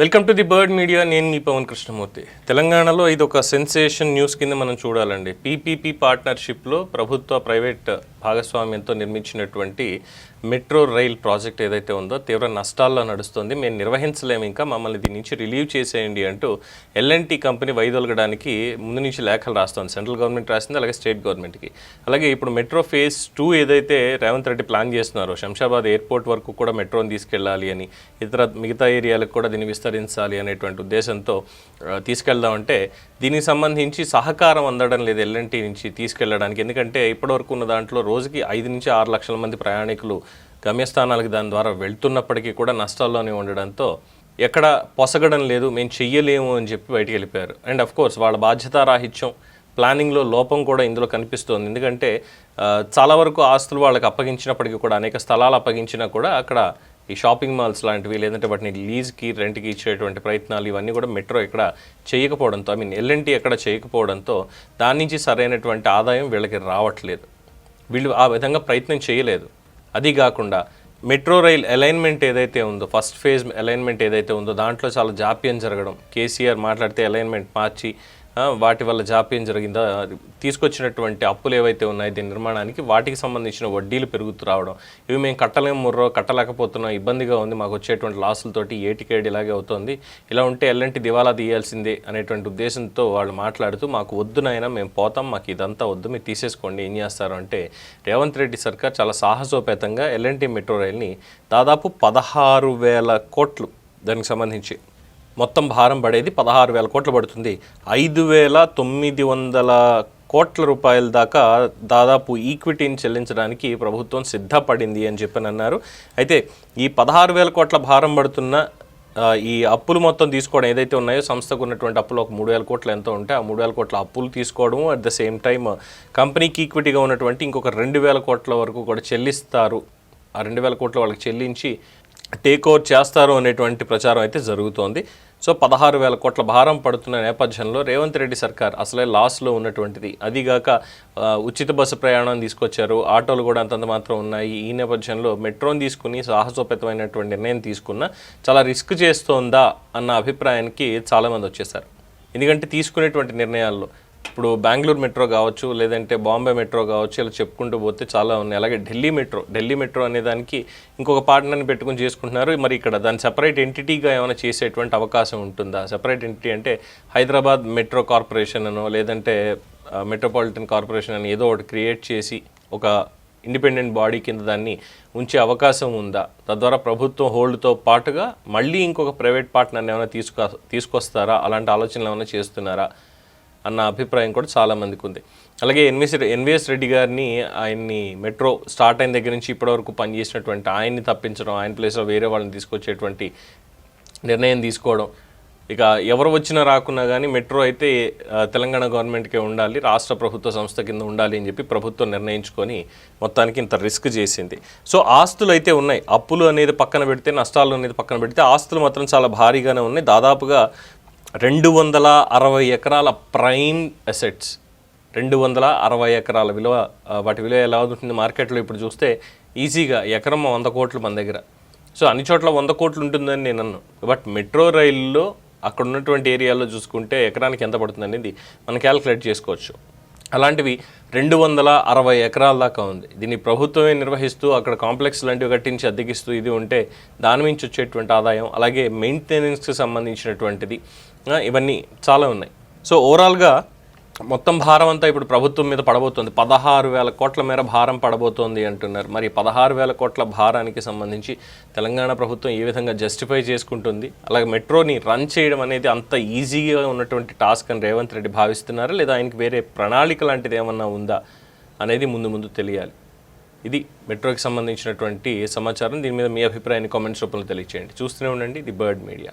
Welcome to the bird media నేను మీ పవన్ కృష్ణమూర్తి. తెలంగాణలో ఇది ఒక సెన్సేషన్ న్యూస్ కింద మనం చూడాలండి. పీపీపీ పార్ట్నర్షిప్లో ప్రభుత్వ ప్రైవేట్ భాగస్వామ్యంతో నిర్మించినటువంటి మెట్రో రైల్ ప్రాజెక్ట్ ఏదైతే ఉందో తీవ్ర నష్టాల్లో నడుస్తుంది. మేము నిర్వహించలేము ఇంకా. మమ్మల్ని దీని నుంచి రిలీవ్ చేసేయండి అంటూ ఎల్ఎన్టీ కంపెనీ వైదొలగడానికి ముందు నుంచి లేఖలు రాస్తుంది. సెంట్రల్ గవర్నమెంట్ రాసింది అలాగే స్టేట్ గవర్నమెంట్కి. అలాగే ఇప్పుడు మెట్రో ఫేజ్ టూ ఏదైతే రేవంత్ రెడ్డి ప్లాన్ చేస్తున్నారో శంషాబాద్ ఎయిర్పోర్ట్ వరకు కూడా మెట్రోని తీసుకెళ్ళాలి అని ఇతర మిగతా ఏరియాలకు కూడా దీన్ని విస్తరించాలి అనేటువంటి ఉద్దేశంతో తీసుకెళ్దామంటే దీనికి సంబంధించి సహకారం అందడం లేదు ఎల్ఎన్టీ నుంచి తీసుకెళ్ళడానికి. ఎందుకంటే ఇప్పటివరకు ఉన్న దాంట్లో రోజుకి ఐదు నుంచి ఆరు లక్షల మంది ప్రయాణికులు గమ్యస్థానాలకు దాని ద్వారా వెళ్తున్నప్పటికీ కూడా నష్టాల్లోనే ఉండడంతో ఎక్కడ పొసగడం లేదు మేము చెయ్యలేము అని చెప్పి బయటికి వెళ్ళిపోయారు. అండ్ అఫ్ కోర్స్ వాళ్ళ బాధ్యతారాహిత్యం ప్లానింగ్లో లోపం కూడా ఇందులో కనిపిస్తోంది. ఎందుకంటే చాలా వరకు ఆస్తులు వాళ్ళకి అప్పగించినప్పటికీ కూడా అనేక స్థలాలు అప్పగించినా కూడా అక్కడ ఈ షాపింగ్ మాల్స్ లాంటివి లేదంటే వాటిని లీజ్కి రెంట్కి ఇచ్చేటువంటి ప్రయత్నాలు ఇవన్నీ కూడా మెట్రో ఇక్కడ చేయకపోవడంతో ఐ మీన్ ఎల్ఎన్టీ ఎక్కడ చేయకపోవడంతో దాని నుంచి సరైనటువంటి ఆదాయం వీళ్ళకి రావట్లేదు. వీళ్ళు ఆ విధంగా ప్రయత్నం చేయలేదు. అది కాకుండా మెట్రో రైల్ అలైన్మెంట్ ఏదైతే ఉందో ఫస్ట్ ఫేజ్ అలైన్మెంట్ ఏదైతే ఉందో దాంట్లో చాలా జాప్యం జరగడం కేసీఆర్ మాట్లాడితే అలైన్మెంట్ మార్చి వాటి వల్ల జాప్యం జరిగిందా? తీసుకొచ్చినటువంటి అప్పులు ఏవైతే ఉన్నాయో దీని నిర్మాణానికి వాటికి సంబంధించిన వడ్డీలు పెరుగుతూ రావడం ఇవి మేము కట్టలేము ముర్రో కట్టలేకపోతున్నాం ఇబ్బందిగా ఉంది మాకు వచ్చేటువంటి లాసులతోటి ఏటికేడి ఇలాగే అవుతోంది. ఇలా ఉంటే ఎల్లంటి దివాలా తీయాల్సిందే అనేటువంటి ఉద్దేశంతో వాళ్ళు మాట్లాడుతూ మాకు వద్దునైనా మేము పోతాం మాకు ఇదంతా వద్దు మీరు తీసేసుకోండి ఏం చేస్తారు అంటే రేవంత్ రెడ్డి సర్కార్ చాలా సాహసోపేతంగా ఎల్ఎన్టీ మెట్రో రైల్ని దాదాపు పదహారు వేల కోట్లు దానికి సంబంధించి మొత్తం భారం పడేది పదహారు వేల కోట్లు పడుతుంది. ఐదు వేల తొమ్మిది వందల కోట్ల రూపాయల దాకా దాదాపు ఈక్విటీని చెల్లించడానికి ప్రభుత్వం సిద్ధపడింది అని చెప్పని అన్నారు. అయితే ఈ పదహారు వేల కోట్ల భారం పడుతున్న ఈ అప్పులు మొత్తం తీసుకోవడం ఏదైతే ఉన్నాయో సంస్థకు ఉన్నటువంటి అప్పులు ఒక మూడు వేల కోట్లు ఎంతో ఉంటే ఆ మూడు వేల కోట్ల అప్పులు తీసుకోవడం అట్ ద సేమ్ టైం కంపెనీకి ఈక్విటీగా ఉన్నటువంటి ఇంకొక రెండు వేల కోట్ల వరకు కూడా చెల్లిస్తారు. ఆ రెండు వేల కోట్లు వాళ్ళకి చెల్లించి టేక్ ఓవర్ చేస్తారు అనేటువంటి ప్రచారం అయితే జరుగుతోంది. సో పదహారు వేల కోట్ల భారం పడుతున్న నేపథ్యంలో రేవంత్ రెడ్డి సర్కార్ అసలే లాస్లో ఉన్నటువంటిది. అదిగాక ఉచిత బస్సు ప్రయాణం తీసుకొచ్చారు. ఆటోలు కూడా అంతంత మాత్రం ఉన్నాయి. ఈ నేపథ్యంలో మెట్రోని తీసుకుని సాహసోపేతమైనటువంటి నిర్ణయం తీసుకున్న చాలా రిస్క్ చేస్తోందా అన్న అభిప్రాయానికి చాలామంది వచ్చేసారు ఎందుకంటే తీసుకునేటువంటి నిర్ణయాల్లో ఇప్పుడు బెంగళూరు మెట్రో కావచ్చు లేదంటే బాంబే మెట్రో కావచ్చు ఇలా చెప్పుకుంటూ పోతే చాలా ఉన్నాయి. అలాగే ఢిల్లీ మెట్రో ఢిల్లీ మెట్రో అనే దానికి ఇంకొక పార్ట్నర్ని పెట్టుకుని చేసుకుంటున్నారు. మరి ఇక్కడ దాని సెపరేట్ ఎంటిటీగా ఏమైనా చేసేటువంటి అవకాశం ఉంటుందా? సెపరేట్ ఎంటిటీ అంటే హైదరాబాద్ మెట్రో కార్పొరేషన్ అనో లేదంటే మెట్రోపాలిటన్ కార్పొరేషన్ అని ఏదో ఒకటి క్రియేట్ చేసి ఒక ఇండిపెండెంట్ బాడీ కింద దాన్ని ఉంచే అవకాశం ఉందా? తద్వారా ప్రభుత్వం హోల్డ్తో పాటుగా మళ్ళీ ఇంకొక ప్రైవేట్ పార్ట్నర్ని ఏమైనా తీసుకొ తీసుకొస్తారా? అలాంటి ఆలోచనలు ఏమైనా చేస్తున్నారా? అన్న అభిప్రాయం కూడా చాలా మందికి ఉంది. అలాగే ఎన్విఎస్ ఎన్విఎస్ రెడ్డి గారిని ఆయన్ని మెట్రో స్టార్ట్ అయిన దగ్గర నుంచి ఇప్పటివరకు పనిచేసినటువంటి ఆయన్ని తప్పించడం ఆయన ప్లేస్లో వేరే వాళ్ళని తీసుకొచ్చేటువంటి నిర్ణయం తీసుకోవడం ఇక ఎవరు వచ్చినా రాకున్నా కానీ మెట్రో అయితే తెలంగాణ గవర్నమెంట్కే ఉండాలి రాష్ట్ర ప్రభుత్వ సంస్థ కింద ఉండాలి అని చెప్పి ప్రభుత్వం నిర్ణయించుకొని మొత్తానికి ఇంత రిస్క్ చేసింది. సో ఆస్తులు అయితే ఉన్నాయి. అప్పులు అనేది పక్కన పెడితే నష్టాలు అనేది పక్కన పెడితే ఆస్తులు మాత్రం చాలా భారీగానే ఉన్నాయి. దాదాపుగా రెండు వందల అరవై ఎకరాల ప్రైమ్ అసెట్స్. రెండు వందల అరవై ఎకరాల విలువ వాటి విలువ ఎలా ఉంటుంది మార్కెట్లో ఇప్పుడు చూస్తే ఈజీగా ఎకరం వంద కోట్లు మన దగ్గర. సో అన్ని చోట్ల వంద కోట్లు ఉంటుందని నేను అన్నాను బట్ మెట్రో రైల్లో అక్కడ ఉన్నటువంటి ఏరియాలో చూసుకుంటే ఎకరానికి ఎంత పడుతుంది అనేది మనం క్యాలిక్యులేట్ చేసుకోవచ్చు. అలాంటివి రెండు వందల అరవై ఎకరాల దాకా ఉంది. దీన్ని ప్రభుత్వమే నిర్వహిస్తూ అక్కడ కాంప్లెక్స్ లాంటివి కట్టించి అద్దెకిస్తూ ఇది ఉంటే దాని నుంచి వచ్చేటువంటి ఆదాయం అలాగే మెయింటెనెన్స్కి సంబంధించినటువంటిది ఇవన్నీ చాలా ఉన్నాయి. సో ఓవరాల్గా మొత్తం భారం అంతా ఇప్పుడు ప్రభుత్వం మీద పడబోతోంది. పదహారు వేల కోట్ల మేర భారం పడబోతోంది అంటున్నారు. మరి పదహారు వేల కోట్ల భారానికి సంబంధించి తెలంగాణ ప్రభుత్వం ఏ విధంగా జస్టిఫై చేసుకుంటుంది? అలాగే మెట్రోని రన్ చేయడం అనేది అంత ఈజీగా ఉన్నటువంటి టాస్క్ అని రేవంత్ రెడ్డి భావిస్తున్నారా? లేదా ఆయనకి వేరే ప్రణాళిక లాంటిది ఏమన్నా ఉందా అనేది ముందు ముందు తెలియాలి. ఇది మెట్రోకి సంబంధించినటువంటి సమాచారం. దీని మీద మీ అభిప్రాయాన్ని కామెంట్స్ రూపంలో తెలియచేయండి. చూస్తూనే ఉండండి. The bird media.